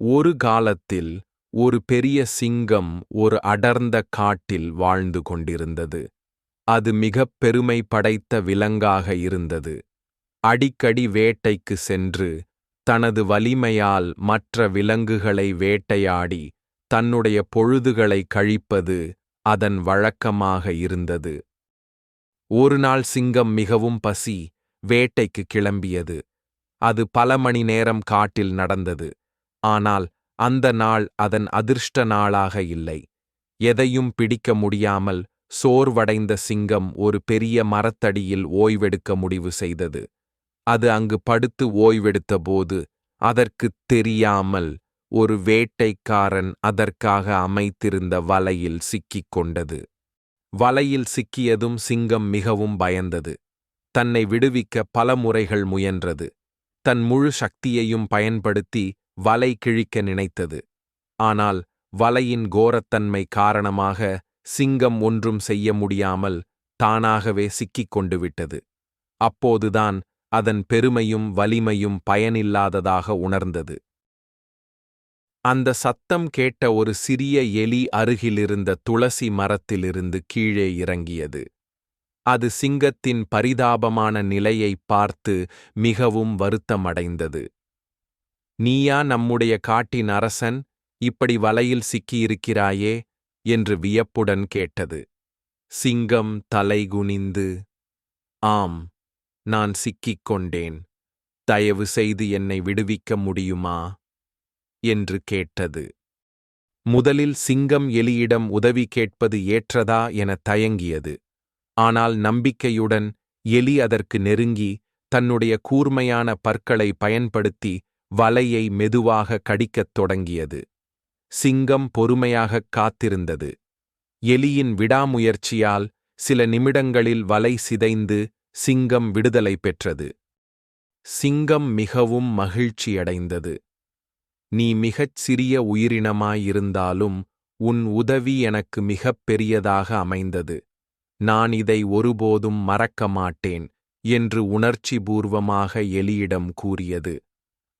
ஒரு காலத்தில் ஒரு பெரிய சிங்கம் ஒரு அடர்ந்த காட்டில் வாழ்ந்து கொண்டிருந்தது. அது மிகப் பெருமை படைத்த விலங்காக இருந்தது. அடிக்கடி வேட்டைக்கு சென்று தனது வலிமையால் மற்ற விலங்குகளை வேட்டையாடி தன்னுடைய பொழுதுகளை கழிப்பது அதன் வழக்கமாக இருந்தது. ஒரு நாள் சிங்கம் மிகவும் பசி வேட்டைக்கு கிளம்பியது. அது பல மணி நேரம் காட்டில் நடந்தது. ஆனால் அந்த நாள் அதன் அதிர்ஷ்ட நாளாக இல்லை. எதையும் பிடிக்க முடியாமல் சோர்வடைந்த சிங்கம் ஒரு பெரிய மரத்தடியில் ஓய்வெடுக்க முடிவு செய்தது. அது அங்கு படுத்து ஓய்வெடுத்தபோது அதற்குத் தெரியாமல் ஒரு வேட்டைக்காரன் அதற்காக அமைத்திருந்த வலையில் சிக்கிக் கொண்டது. வலையில் சிக்கியதும் சிங்கம் மிகவும் பயந்தது. தன்னை விடுவிக்க பல முறைகள் முயன்றது. தன் முழு சக்தியையும் பயன்படுத்தி வலை கிழிக்க நினைத்தது. ஆனால் வலையின் கோரத்தன்மை காரணமாக சிங்கம் ஒன்றும் செய்ய முடியாமல் தானாகவே சிக்கிக் கொண்டு விட்டது அப்போதுதான் அதன் பெருமையும் வலிமையும் பயனில்லாததாக உணர்ந்தது. அந்த சத்தம் கேட்ட ஒரு சிறிய எலி அருகிலிருந்த துளசி மரத்திலிருந்து கீழே இறங்கியது. அது சிங்கத்தின் பரிதாபமான நிலையைப் பார்த்து மிகவும் வருத்தமடைந்தது. நீயா நம்முடைய காட்டின் அரசன் இப்படி வலையில் சிக்கியிருக்கிறாயே? என்று வியப்புடன் கேட்டது. சிங்கம் தலைகுனிந்து ஆம் நான் சிக்கிக் கொண்டேன். தயவு செய்து என்னை விடுவிக்க முடியுமா என்று கேட்டது. முதலில் சிங்கம் எலியிடம் உதவி கேட்பது ஏற்றதா என தயங்கியது. ஆனால் நம்பிக்கையுடன் எலி அதற்கு நெருங்கி தன்னுடைய கூர்மையான பற்களை பயன்படுத்தி வலையை மெதுவாக கடிக்கத் தொடங்கியது. சிங்கம் பொறுமையாகக் காத்திருந்தது. எலியின் விடாமுயற்சியால் சில நிமிடங்களில் வலை சிதைந்து சிங்கம் விடுதலை பெற்றது. சிங்கம் மிகவும் மகிழ்ச்சியடைந்தது. நீ மிகச் சிறிய உயிரினமாயிருந்தாலும் உன் உதவி எனக்கு மிகப் பெரியதாக அமைந்தது. நான் இதை ஒருபோதும் மறக்க மாட்டேன் என்று உணர்ச்சிபூர்வமாக எலியிடம் கூறியது.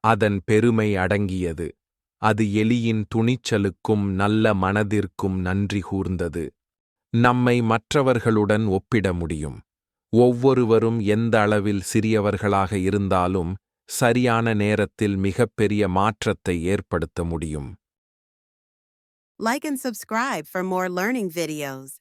அதன் பெருமை அடங்கியது. அது எலியின் துணிச்சலுக்கும் நல்ல மனதிற்கும் நன்றி கூர்ந்தது. நம்மை மற்றவர்களுடன் ஒப்பிட முடியும். ஒவ்வொருவரும் எந்த அளவில் சிறியவர்களாக இருந்தாலும் சரியான நேரத்தில் மிகப்பெரிய மாற்றத்தை ஏற்படுத்த முடியும். Like and subscribe for more learning videos.